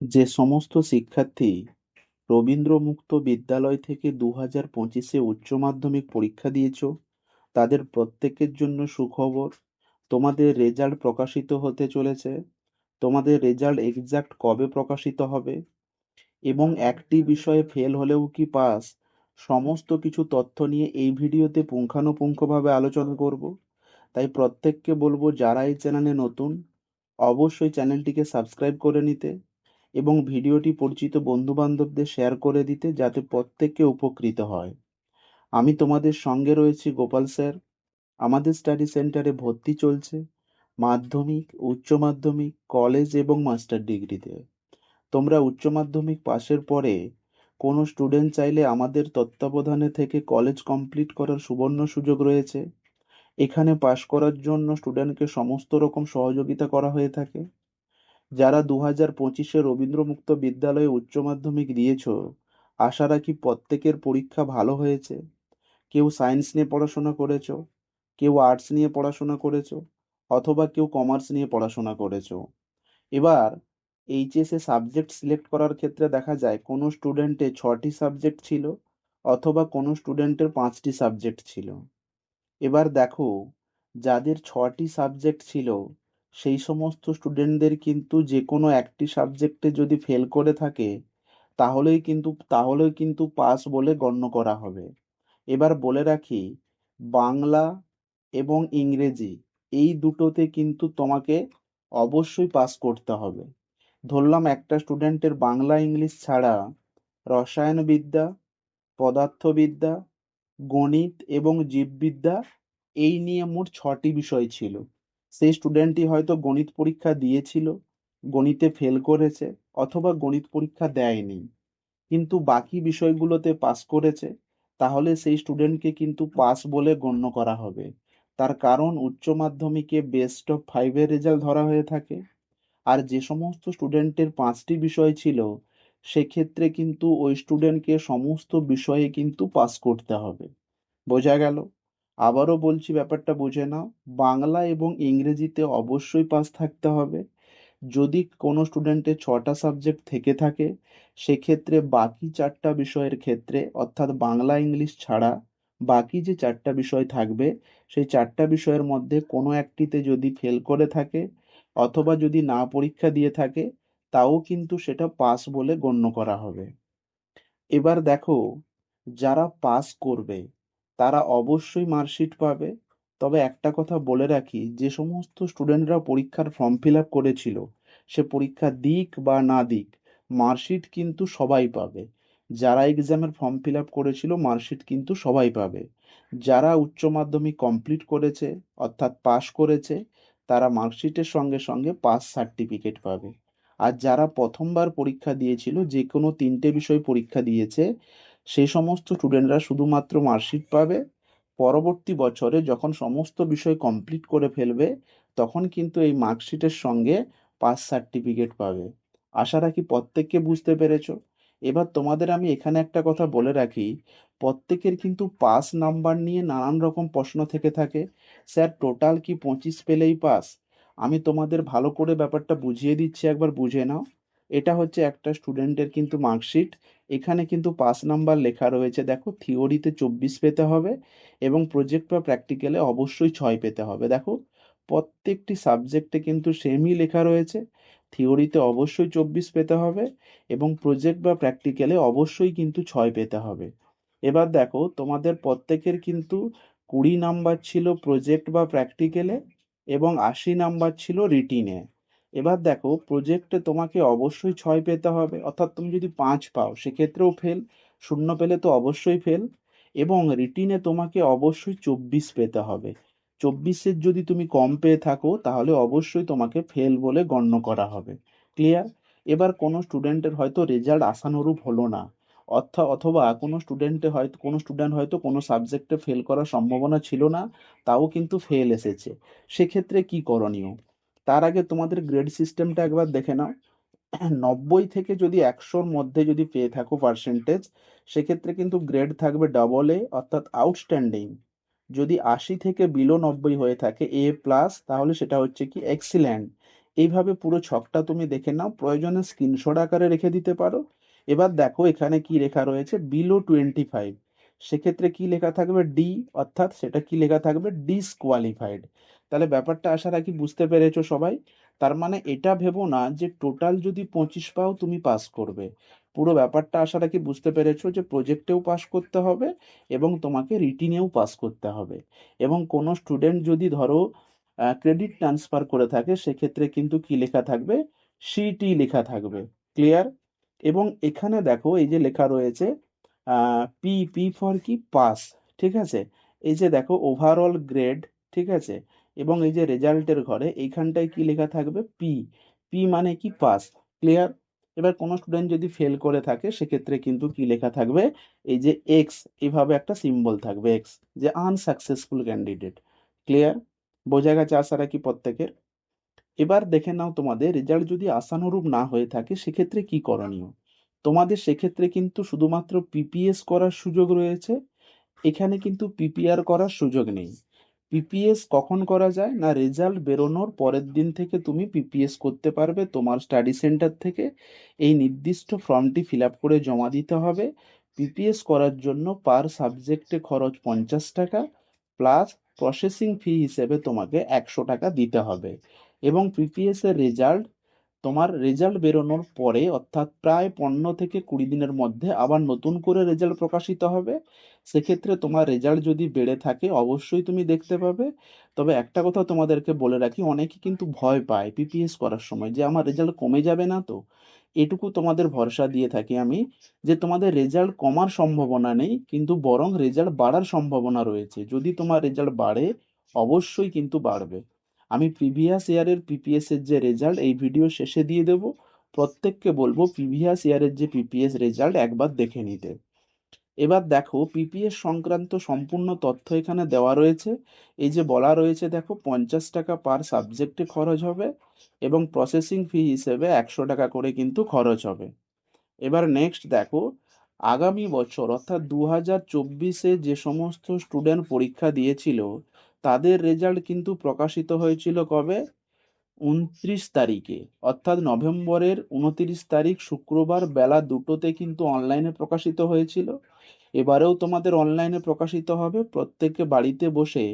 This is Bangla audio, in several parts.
যে সমস্ত শিক্ষার্থী রবীন্দ্রমুক্ত বিদ্যালয় থেকে দু হাজার পঁচিশে উচ্চ মাধ্যমিক পরীক্ষা দিয়েছ, তাদের প্রত্যেকের জন্য সুখবর, তোমাদের রেজাল্ট প্রকাশিত হতে চলেছে, তোমাদের রেজাল্ট এক্সাক্ট কবে প্রকাশিত হবে এবং একটি বিষয়ে ফেল হলেও কি পাস, সমস্ত কিছু তথ্য নিয়ে এই ভিডিওতে পুঙ্খানুপুঙ্খভাবে আলোচনা করব। তাই প্রত্যেককে বলব, যারা এই চ্যানেলে নতুন, অবশ্যই চ্যানেলটিকে সাবস্ক্রাইব করে নিতে। এবং ভিডিওটি পরিচিত বন্ধুবান্ধবদের শেয়ার করে দিতে যাতে প্রত্যেকে উপকৃত হয়। আমি তোমাদের সঙ্গে রয়েছি গোপাল স্যার। আমাদের স্টাডি সেন্টারে ভর্তি চলছে মাধ্যমিক, উচ্চ মাধ্যমিক কলেজ এবং মাস্টার ডিগ্রিতে। তোমরা উচ্চ মাধ্যমিক পাশের পরে কোনো স্টুডেন্ট চাইলে আমাদের তত্ত্বাবধানে থেকে কলেজ কমপ্লিট করার সুবর্ণ সুযোগ রয়েছে। এখানে পাশ করার জন্য স্টুডেন্টকে সমস্ত রকম সহযোগিতা করা হয়ে থাকে। যারা দু হাজার পঁচিশে রবীন্দ্রমুক্ত বিদ্যালয়ে উচ্চ মাধ্যমিক দিয়েছ, আশা রাখি প্রত্যেকের পরীক্ষা ভালো হয়েছে। কেউ সায়েন্স নিয়ে পড়াশোনা করেছ, কেউ আর্টস নিয়ে পড়াশোনা করেছ, অথবা কেউ কমার্স নিয়ে পড়াশোনা করেছ। এবার এইচএসে সাবজেক্ট সিলেক্ট করার ক্ষেত্রে দেখা যায় কোনো স্টুডেন্টে ছটি সাবজেক্ট ছিল, অথবা কোনো স্টুডেন্টের পাঁচটি সাবজেক্ট ছিল। এবার দেখো, যাদের ছটি সাবজেক্ট ছিল সেই সমস্ত স্টুডেন্টদের কিন্তু যে কোনো একটি সাবজেক্টে যদি ফেল করে থাকে, তাহলেই কিন্তু তাহলেই কিন্তু পাস বলে গণ্য করা হবে। এবার বলে রাখি, বাংলা এবং ইংরেজি এই দুটোতে কিন্তু তোমাকে অবশ্যই পাস করতে হবে। ধরলাম একটা স্টুডেন্টের বাংলা, ইংলিশ ছাড়া রসায়নবিদ্যা, পদার্থবিদ্যা, গণিত এবং জীববিদ্যা এই নিয়ে মোট ছটি বিষয় ছিল। সেই স্টুডেন্টটি হয়তো গণিত পরীক্ষা দিয়েছিল, গণিতে ফেল করেছে অথবা গণিত পরীক্ষা দেয়নি। কিন্তু বাকি বিষয়গুলোতে পাস করেছে, তাহলে সেই স্টুডেন্টকে কিন্তু পাস বলে গণ্য করা হবে। তার কারণ উচ্চ মাধ্যমিকে বেস্ট অফ ফাইভের রেজাল্ট ধরা হয়ে থাকে। আর যে সমস্ত স্টুডেন্টের পাঁচটি বিষয় ছিল, সেক্ষেত্রে কিন্তু ওই স্টুডেন্টকে সমস্ত বিষয়ে কিন্তু পাস করতে হবে। বোঝা গেল? আবারও বলছি, ব্যাপারটা বুঝে নাও। বাংলা এবং ইংরেজিতে অবশ্যই পাস থাকতে হবে। যদি কোনো স্টুডেন্টের ছটা সাবজেক্ট থেকে থাকে, সেক্ষেত্রে বাকি চারটা বিষয়ের ক্ষেত্রে, অর্থাৎ বাংলা, ইংলিশ ছাড়া বাকি যে চারটা বিষয় থাকবে, সেই চারটা বিষয়ের মধ্যে কোনো একটিতে যদি ফেল করে থাকে অথবা যদি না পরীক্ষা দিয়ে থাকে, তাও কিন্তু সেটা পাস বলে গণ্য করা হবে। এবার দেখো, যারা পাস করবে তারা অবশ্যই মার্কশিট পাবে। তবে একটা কথা বলে রাখি, যে সমস্ত স্টুডেন্টরা পরীক্ষার ফর্ম ফিল আপ করেছিল, সে পরীক্ষা দিক বা না দিক, মার্কশিট কিন্তু সবাই পাবে। যারা এক্সামের ফর্ম ফিল আপ করেছিল, মার্কশিট কিন্তু সবাই পাবে। যারা উচ্চ মাধ্যমিক কমপ্লিট করেছে, অর্থাৎ পাস করেছে, তারা মার্কশিটের সঙ্গে সঙ্গে পাস সার্টিফিকেট পাবে। আর যারা প্রথমবার পরীক্ষা দিয়েছিল, যে কোনো তিনটে বিষয় পরীক্ষা দিয়েছে সেই সমস্ত স্টুডেন্টরা শুধুমাত্র মার্কশিট পাবে। পরবর্তী বছরে যখন সমস্ত বিষয় কমপ্লিট করে ফেলবে, তখন কিন্তু এই মার্কশিটের সঙ্গে পাস সার্টিফিকেট পাবে। আশা রাখি প্রত্যেককে বুঝতে পেরেছ। এবার তোমাদের আমি এখানে একটা কথা বলে রাখি, প্রত্যেকের কিন্তু পাস নাম্বার নিয়ে নানান রকম প্রশ্ন থেকে থাকে। স্যার টোটাল কি পঁচিশ পেলেই পাস আমি তোমাদের ভালো করে ব্যাপারটা বুঝিয়ে দিচ্ছি, একবার বুঝে নাও। এটা হচ্ছে একটা স্টুডেন্টের কিন্তু মার্কশিট এখানে কিন্তু পাঁচ নাম্বার লেখা রয়েছে, দেখো, থিওরিতে চব্বিশ পেতে হবে এবং প্রজেক্ট বা প্র্যাকটিক্যালে অবশ্যই ছয় পেতে হবে। দেখো, প্রত্যেকটি সাবজেক্টে কিন্তু সেমই লেখা রয়েছে, থিওরিতে অবশ্যই চব্বিশ পেতে হবে এবং প্রজেক্ট বা প্র্যাকটিক্যালে অবশ্যই কিন্তু ছয় পেতে হবে। এবার দেখো, তোমাদের প্রত্যেকের কিন্তু কুড়ি নাম্বার ছিল প্রজেক্ট বা প্র্যাকটিক্যালে এবং আশি নাম্বার ছিল রিটিনে এবার দেখো প্রজেক্টে তোমাকে অবশ্যই ছয় পেতে হবে। অর্থাৎ তুমি যদি পাঁচ পাও, সেক্ষেত্রেও ফেল শূন্য পেলে তো অবশ্যই ফেল এবং রিটিনে তোমাকে অবশ্যই চব্বিশ পেতে হবে। চব্বিশের যদি তুমি কম পেয়ে থাকো, তাহলে অবশ্যই তোমাকে ফেল বলে গণ্য করা হবে। ক্লিয়ার এবার কোনো স্টুডেন্টের হয়তো রেজাল্ট আশানুরূপ হলো না। অর্থাৎ অথবা কোনো স্টুডেন্টে হয়তো, কোনো স্টুডেন্ট হয়তো কোনো সাবজেক্টে ফেল করার সম্ভাবনা ছিল না, তাও কিন্তু ফেল এসেছে। সেক্ষেত্রে কি করণীয়? তার আগে তোমাদের গ্রেড সিস্টেমটা একবার দেখে নাও। নব্বই থেকে যদি একশোর মধ্যে যদি পেয়ে থাকো পার্সেন্টেজ সেক্ষেত্রে কিন্তু গ্রেড থাকবে ডবল এ অর্থাৎ আউটস্ট্যান্ডিং যদি আশি থেকে বিলো নব্বই হয়ে থাকে এ প্লাস তাহলে সেটা হচ্ছে কি এক্সিলেন্ট এইভাবে পুরো ছকটা তুমি দেখে নাও, প্রয়োজনে স্ক্রিনশট আকারে রেখে দিতে পারো। এবার দেখো এখানে কি লেখা রয়েছে বিলো টোয়েন্টি ফাইভ সেক্ষেত্রে কি লেখা থাকবে ডি অর্থাৎ সেটা কি লেখা থাকবে ডিসকোয়ালিফাইড তাহলে ব্যাপারটা আশা রাখি বুঝতে পেরেছ সবাই। তার মানে এটা ভেবো না যে টোটাল যদি পঁচিশ পাও তুমি পাস করবে। পুরো ব্যাপারটা আশা রাখি বুঝতে পেরেছ যে প্রজেক্টেও পাস করতে হবে এবং তোমাকে রিটিনেও পাস করতে হবে। এবং কোনো স্টুডেন্ট যদি ধরো ক্রেডিট ট্রান্সফার করে থাকে, সেক্ষেত্রে কিন্তু কি লেখা থাকবে? সিটি লেখা থাকবে। ক্লিয়ার এবং এখানে দেখো, এই যে লেখা রয়েছে পি পি ফর কি? পাস ঠিক আছে? এই যে দেখো ওভারঅল গ্রেড ঠিক আছে? এবং এই যে রেজাল্টের ঘরে এইখানটায় কি লেখা থাকবে? পি পি মানে কি? পাস ক্লিয়ার এবার কোনো স্টুডেন্ট যদি ফেল করে থাকে, সেক্ষেত্রে কিন্তু কি লেখা থাকবে? এই যে এক্স এইভাবে একটা সিম্বল থাকবে এক্স যে আনসাকসেসফুল ক্যান্ডিডেট ক্লিয়ার বোঝা গেছে আশা রাখি প্রত্যেকের? এবার দেখে নাও তোমাদের রেজাল্ট যদি আশানুরূপ না হয়ে থাকে, সেক্ষেত্রে কি করণীয়? তোমাদের সেক্ষেত্রে কিন্তু শুধুমাত্র পিপিএস করার সুযোগ রয়েছে। এখানে কিন্তু পিপিআর করার সুযোগ নেই। পিপিএস কখন করা যায় না রেজাল্ট বেরোনোর পরের দিন থেকে তুমি পিপিএস করতে পারবে। তোমার স্টাডি সেন্টার থেকে এই নির্দিষ্ট ফর্মটি ফিল আপ করে জমা দিতে হবে। পিপিএস করার জন্য পার সাবজেক্টে খরচ পঞ্চাশ টাকা প্লাস প্রসেসিং ফি হিসেবে তোমাকে একশো টাকা দিতে হবে। এবং পিপিএসের রেজাল্ট তোমার রেজাল্ট বেরোনোর পরে, অর্থাৎ প্রায় পনেরো থেকে কুড়ি দিনের মধ্যে আবার নতুন করে রেজাল্ট প্রকাশিত হবে। সেক্ষেত্রে তোমার রেজাল্ট যদি বেড়ে থাকে, অবশ্যই তুমি দেখতে পাবে। তবে একটা কথা তোমাদেরকে বলে রাখি, অনেকে কিন্তু ভয় পায় পিপিএস করার সময় যে আমার রেজাল্ট কমে যাবে না তো। এটুকু তোমাদের ভরসা দিয়ে থাকি আমি যে তোমাদের রেজাল্ট কমার সম্ভাবনা নেই, কিন্তু বরং রেজাল্ট বাড়ার সম্ভাবনা রয়েছে। যদি তোমার রেজাল্ট বাড়ে, অবশ্যই কিন্তু বাড়বে। আমি প্রিভিয়াস ইয়ারের পিপিএস এর যে রেজাল্ট এই ভিডিও শেষে দিয়ে দেব। প্রত্যেককে বলব প্রিভিয়াস ইয়ারের যে পিপিএস রেজাল্ট একবার দেখে নিতে। এবার দেখো পিপিএস সংক্রান্ত সম্পূর্ণ তথ্য এখানে দেওয়া রয়েছে। এই যে বলা রয়েছে, দেখো, পঞ্চাশ টাকা পার সাবজেক্টে খরচ হবে এবং প্রসেসিং ফি হিসেবে একশো টাকা করে কিন্তু খরচ হবে। এবার নেক্সট দেখো, আগামী বছর, অর্থাৎ দু হাজার চব্বিশে যে সমস্ত স্টুডেন্ট পরীক্ষা দিয়েছিল তাদের রেজাল্ট কিন্তু প্রকাশিত হয়েছিল কবে? উনত্রিশ তারিখে। অর্থাৎ নভেম্বরের উনত্রিশ তারিখ শুক্রবার বেলা দুটোতে কিন্তু অনলাইনে প্রকাশিত হয়েছিল। এবারেও তোমাদের অনলাইনে প্রকাশিত হবে। প্রত্যেকে বাড়িতে বসে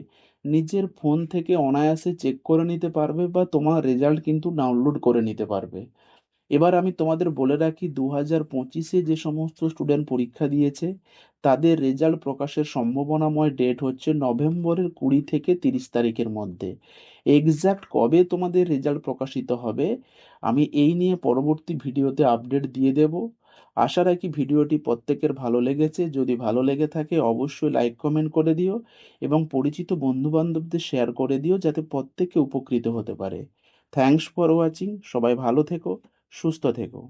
নিজের ফোন থেকে অনায়াসে চেক করে নিতে পারবে বা তোমার রেজাল্ট কিন্তু ডাউনলোড করে নিতে পারবে। এবার আমি তোমাদের বলে রাখি দু হাজার পঁচিশে যে সমস্ত স্টুডেন্ট পরীক্ষা দিয়েছে, তাদের রেজাল্ট প্রকাশের সম্ভাবনাময় ডেট হচ্ছে নভেম্বরের কুড়ি থেকে তিরিশ তারিখের মধ্যে। এক্স্যাক্ট কবে তোমাদের রেজাল্ট প্রকাশিত হবে, আমি এই নিয়ে পরবর্তী ভিডিওতে আপডেট দিয়ে দেব। আশা রাখি ভিডিওটি প্রত্যেকের ভালো লেগেছে। যদি ভালো লেগে থাকে, অবশ্যই লাইক কমেন্ট করে দিও এবং পরিচিত বন্ধু বান্ধবদের শেয়ার করে দিও যাতে প্রত্যেকে উপকৃত হতে পারে। থ্যাঙ্কস ফর ওয়াচিং সবাই ভালো থেকো। সুস্থ থেকো।